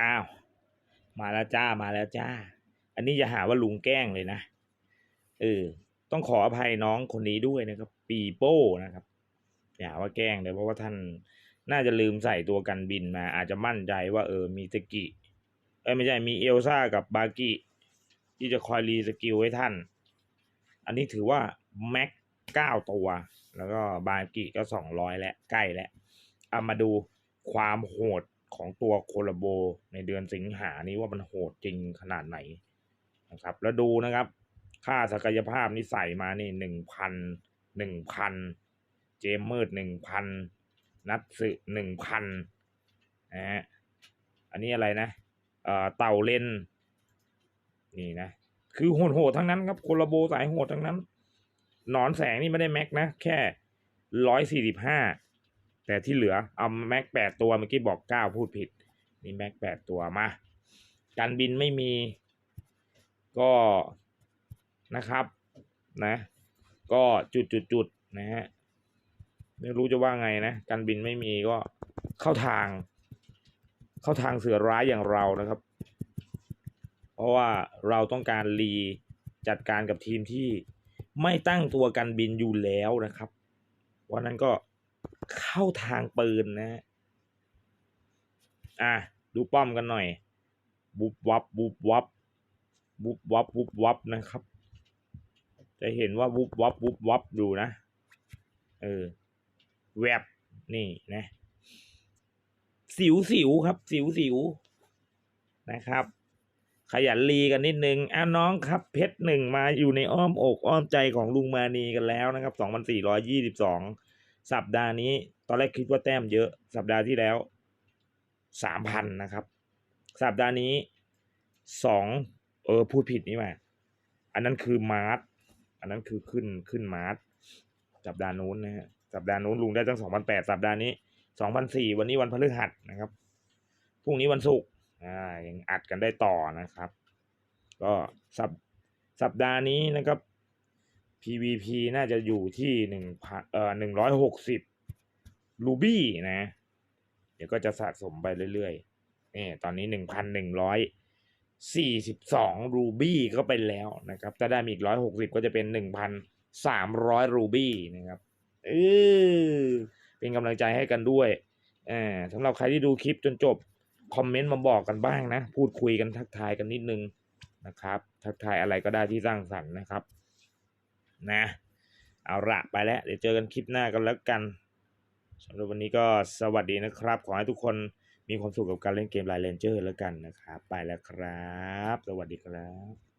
อ้าว มาแล้วจ้ามาแล้วจ้า อันนี้อย่าหาว่าลุงแกล้งเลยนะเออต้องขออภัยน้องคนนี้ด้วยนะครับ ปีโป้นะครับอย่าว่าแกล้งเลยเพราะว่าท่านน่าจะลืมใส่ตัวกันบินมา อาจจะมั่นใจว่าเออมีสกิเอ้ไม่ใช่มีเอลซ่ากับบากิที่จะคอยรีสกิลให้ท่าน อันนี้ถือว่าแม็กเก้าตัว แล้วก็บากิก็สองร้อยแล้วใกล้แล้วเอามาดูความโหด ของตัวโคลาโบในเดือนสิงหานี้ว่ามันโหดจริงขนาดไหนนะครับ แล้วดูนะครับ ค่าศักยภาพนี่ใส่มานี่หนึ่งพันหนึ่งพันเจมเมืดหนึ่งพันนัดสึหนึ่งพันนะฮะอันนี้อะไรนะเอ่อเต่าเลนนี่นะ คือโหดๆทั้งนั้นครับโคลาโบสายโหดทั้งนั้น หนอนแสงนี่ไม่ได้แม็กนะ แค่ร้อยสี่สิบห้า แต่ที่เหลือเอาแม็กแปดตัวเมื่อกี้บอกเก้าพูดผิดนี่แม็กแปดตัวมาการบินไม่มีก็นะครับนะก็จุดจุดจุดนะฮะไม่รู้จะว่าไงนะการบินไม่มีก็เข้าทาง เข้าทางเสือร้ายอย่างเรานะครับ เพราะว่าเราต้องการรีจัดการกับทีมที่ไม่ตั้งตัวกันบินอยู่แล้วนะครับ วันนั้นก็ เข้าทางปืนนะฮะอะดูป้อมกันหน่อยบุบวับบุบวับบุบวับบุบวับนะครับ จะเห็นว่าบุบวับบุบวับอยู่นะ เออ แวบนี่นะ สิวสิวครับ สิวสิวนะครับ ขยันรีกันนิดนึงอะน้องครับ เพชรหนึ่งมาอยู่ในอ้อมอกอ้อมใจของลุงมานีกันแล้วนะครับสองพันสี่ร้อยี่สิบสอง สัปดาห์นี้ตอนแรกคิดว่าแต้มเยอะ สัปดาห์ที่แล้วสามพันนะครับ สัปดาห์นี้สองเออพูดผิดนี่มาอันนั้นคือมาร์ทอันนั้นคือขึ้นขึ้นมาร์ทสัปดาห์นู้นนะฮะสัปดาห์นู้นลุงได้ตั้งสองพันแปดสัปดาห์นี้สองพันสี่วันนี้วันพฤหัสนะครับพรุ่งนี้วันศุกร์อ่ายังอัดกันได้ต่อนะครับ ก็สัปสัปดาห์นี้นะครับ PVP น่าจะอยู่ที่หนึ่งพันเอ่อหนึ่งร้อยหกสิบรูบี้นะ เดี๋ยวก็จะสะสมไปเรื่อยๆนี่ตอนนี้หนึ่งพันหนึ่งร้อยสี่สิบสองรูบี้ก็ไปแล้วนะครับถ้าได้มีอีกร้อยหกสิบก็จะเป็นหนึ่งพันสามร้อยรูบี้นะครับเออเป็นกำลังใจให้กันด้วยเออสำหรับใครที่ดูคลิปจนจบ คอมเมนต์มาบอกกันบ้างนะ พูดคุยกันทักทายกันนิดนึงนะครับ ทักทายอะไรก็ได้ที่สร้างสรรค์นะครับ นะ เอาละไปแล้ว เดี๋ยวเจอกันคลิปหน้ากันแล้วกันสำหรับวันนี้ก็สวัสดีนะครับ ขอให้ทุกคนมีความสุขกับการเล่นเกมไลน์เลนเจอร์แล้วกันนะครับ ไปแล้วครับ สวัสดีครับ